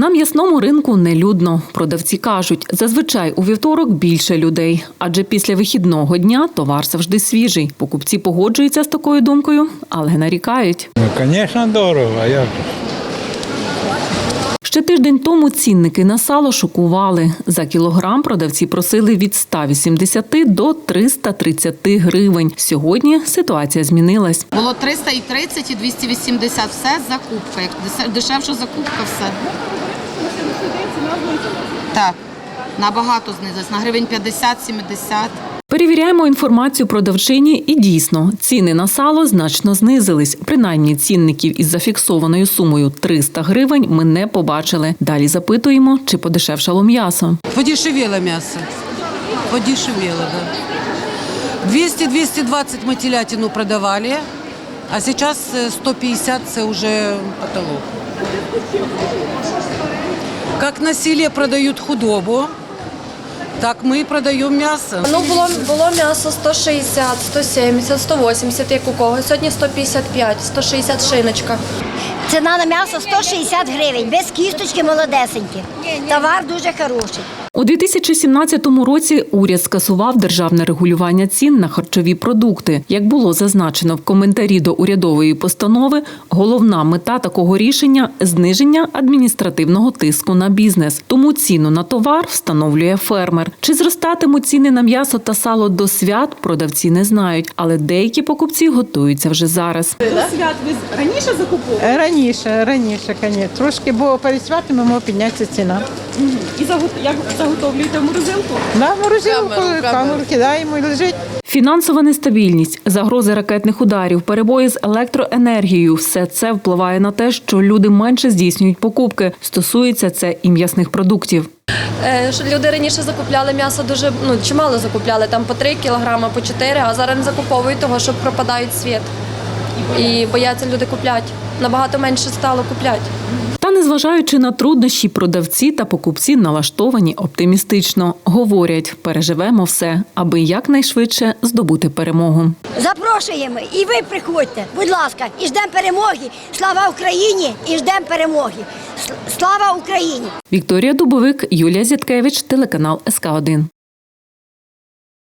На м'ясному ринку нелюдно. Продавці кажуть, зазвичай у вівторок більше людей, адже після вихідного дня товар завжди свіжий. Покупці погоджуються з такою думкою, але нарікають. Ну, звісно, дорого, а як? Ще тиждень тому цінники на сало шокували. За кілограм продавці просили від 180 до 330 гривень. Сьогодні ситуація змінилась. Було 330 і 280. Все закупка. Як дешевша закупка, все. Так. Набагато знизилось. На гривень 50-70. Перевіряємо інформацію продавчині, і дійсно ціни на сало значно знизились. Принаймні цінників із зафіксованою сумою 300 гривень ми не побачили. Далі запитуємо, чи подешевшало м'ясо. Подешевело мясо. Подешевело, да. 200-220 мы телятину продавали, а сейчас э, 150 це уже потолок. Как на селе продают худобу, так мы и продаем мясо. Ну було було м'ясо 160, 170, 180, як у кого. Сьогодні 155, 160 шиночка. Ціна на м'ясо 160 гривень, без кісточки молодесенькі. Товар дуже хороший. У 2017 році уряд скасував державне регулювання цін на харчові продукти. Як було зазначено в коментарі до урядової постанови, головна мета такого рішення зниження адміністративного тиску на бізнес. Тому ціну на товар встановлює фермер. Чи зростатимуть ціни на м'ясо та сало до свят, продавці не знають, але деякі покупці готуються вже зараз. Раніше, раніше, звісно. Трошки, бо перед святами може піднятися ціна. І загот- як заготовлюєте в морозилку? На морозилку камеру кидаємо і лежить. Фінансова нестабільність, загрози ракетних ударів, перебої з електроенергією все це впливає на те, що люди менше здійснюють покупки. Стосується це і м'ясних продуктів. Е, що люди раніше закупляли м'ясо дуже ну чимало закупляли, там по 3 кілограми, по 4, а зараз не закуповують того, що пропадають світ. І бояться люди куплять. Набагато менше стало куплять. Та незважаючи на труднощі, продавці та покупці налаштовані оптимістично. Говорять, переживемо все, аби якнайшвидше здобути перемогу. Запрошуємо і ви приходьте, будь ласка, і ждемо перемоги. Слава Україні! І ждемо перемоги. Слава Україні! Вікторія Дубовик, Юлія Зяткевич, телеканал СК 1